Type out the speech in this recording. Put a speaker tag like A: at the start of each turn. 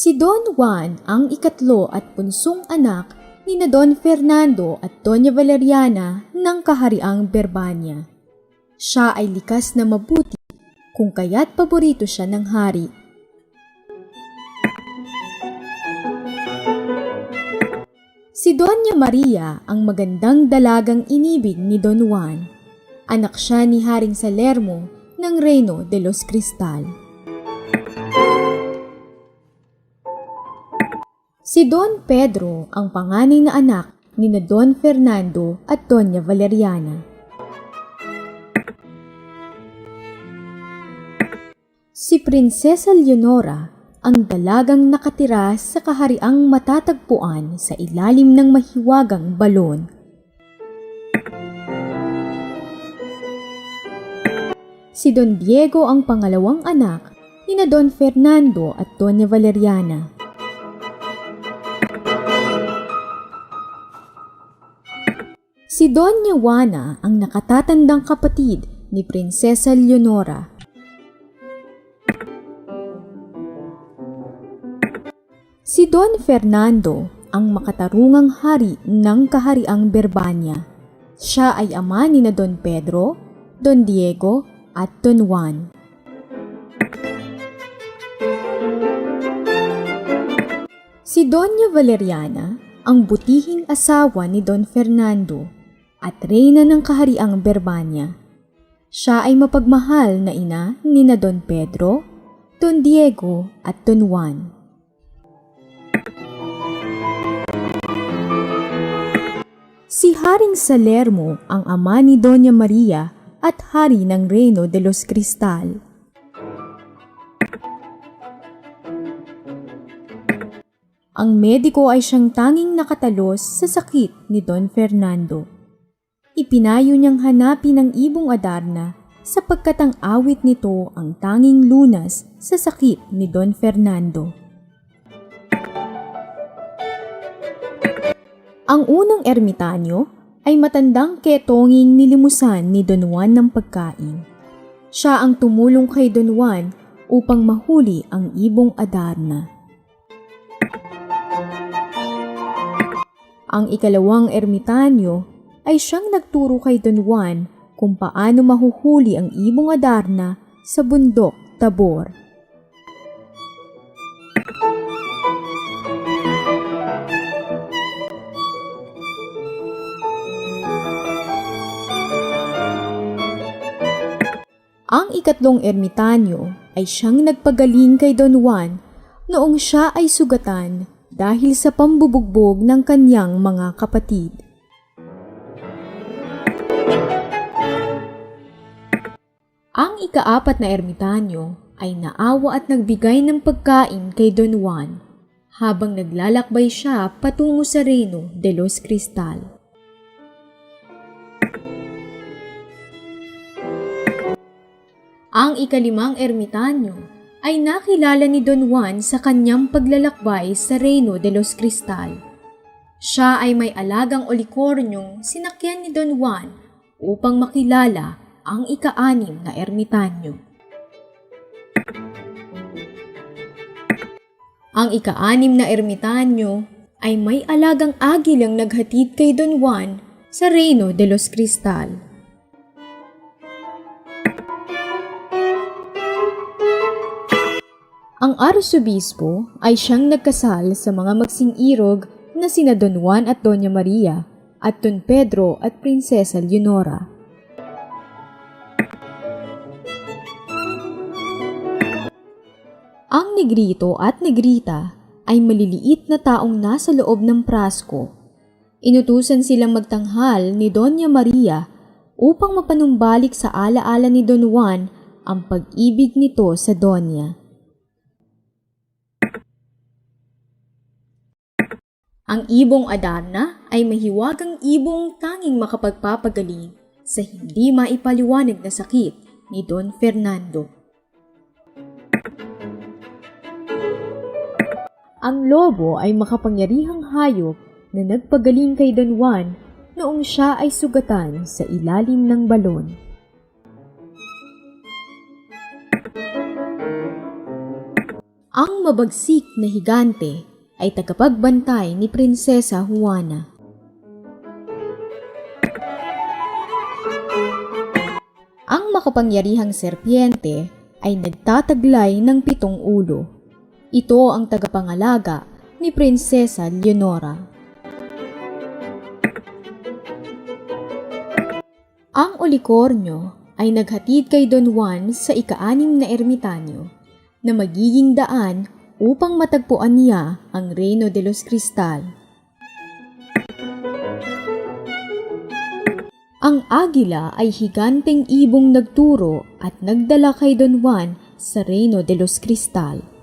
A: Si Don Juan ang ikatlo at punsong anak ni na Don Fernando at Doña Valeriana ng kahariang Berbanya. Siya ay likas na mabuti kung kaya't paborito siya ng hari. Si Doña Maria ang magandang dalagang inibig ni Don Juan. Anak siya ni Haring Salermo ng Reino de los Cristal. Si Don Pedro ang panganay na anak ni na Don Fernando at Doña Valeriana. Si Prinsesa Leonora ang dalagang nakatira sa kahariang matatagpuan sa ilalim ng mahiwagang balon. Si Don Diego ang pangalawang anak ni na Don Fernando at Doña Valeriana. Si Doña Juana ang nakatatandang kapatid ni Prinsesa Leonora. Si Don Fernando ang makatarungang hari ng kahariang Berbanya. Siya ay ama ni na Don Pedro, Don Diego at Don Juan. Si Doña Valeriana ang butihing asawa ni Don Fernando at reyna ng kahariang Berbanya. Siya ay mapagmahal na ina ni na Don Pedro, Don Diego at Don Juan. Si Haring Salermo ang ama ni Doña Maria at hari ng Reino de los Cristal. Ang mediko ay siyang tanging nakatalos sa sakit ni Don Fernando. Ipinayo niyang hanapin ang ibong Adarna sapagkat ang awit nito ang tanging lunas sa sakit ni Don Fernando. Ang unang ermitanyo ay matandang ketonging nilimusan ni Don Juan ng pagkain. Siya ang tumulong kay Don Juan upang mahuli ang ibong Adarna. Ang ikalawang ermitanyo ay siyang nagturo kay Don Juan kung paano mahuhuli ang ibong Adarna sa bundok Tabor. Ang ikatlong ermitanyo ay siyang nagpagaling kay Don Juan noong siya ay sugatan dahil sa pambubugbog ng kanyang mga kapatid. Ang ikaapat na ermitanyo ay naawa at nagbigay ng pagkain kay Don Juan habang naglalakbay siya patungo sa Reino de los Cristal. Ang ikalimang ermitanyo ay nakilala ni Don Juan sa kanyang paglalakbay sa Reino de los Cristal. Siya ay may alagang olikornyong sinakyan ni Don Juan upang makilala ang ika-anim na ermitanyo. Ang ika-anim na ermitanyo ay may alagang agilang naghatid kay Don Juan sa Reino de los Cristal. Ang arsobispo ay siyang nagkasal sa mga magsing-irog na sina Don Juan at Doña Maria at Don Pedro at Prinsesa Leonora. Ang negrito at negrita ay maliliit na taong nasa loob ng prasko. Inutusan silang magtanghal ni Doña Maria upang mapanumbalik sa alaala ni Don Juan ang pag-ibig nito sa Donya. Ang ibong Adarna ay mahiwagang ibong tanging makapagpapagaling sa hindi maipaliwanag na sakit ni Don Fernando. Ang lobo ay makapangyarihang hayop na nagpagaling kay Don Juan noong siya ay sugatan sa ilalim ng balon. Ang mabagsik na higante ay tagapagbantay ni Prinsesa Juana. Ang makapangyarihang serpiente ay nagtataglay ng pitong ulo. Ito ang tagapangalaga ni Prinsesa Leonora. Ang ulikornyo ay naghatid kay Don Juan sa ika-anim na ermitanyo na magiging daan upang matagpuan niya ang Reino de los Cristal. Ang agila ay higanteng ibong nagturo at nagdala kay Don Juan sa Reino de los Cristal.